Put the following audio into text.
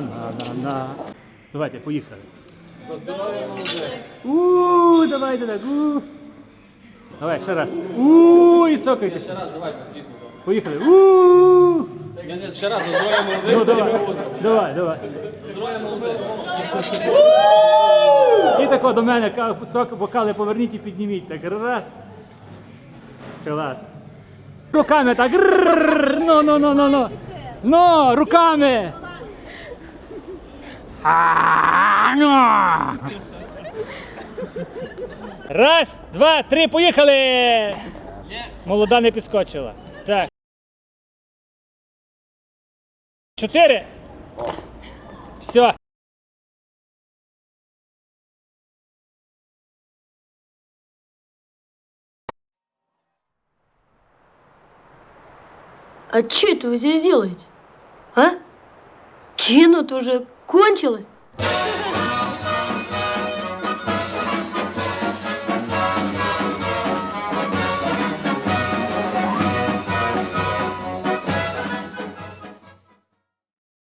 На-на-на. Давайте, поїхали. У, давайте так. У. Давай, ще раз. У, і цокайте. Ще раз, давай, дійсно. Поїхали. У. Ні, ні, ще раз, здоров'я Ну, молодих. давай, давай, давай. Здоров'я молодих. І тако до мене цок, бокали поверніть і підніміть. Так раз. Клас. Руками так. Ну, ну, ну, ну, ну. Ну, руками. Раз, два, три, поїхали! Молода не підскочила. Так. Чотири. Все. А что это вы здесь делаете? Кино-то вже кончилось.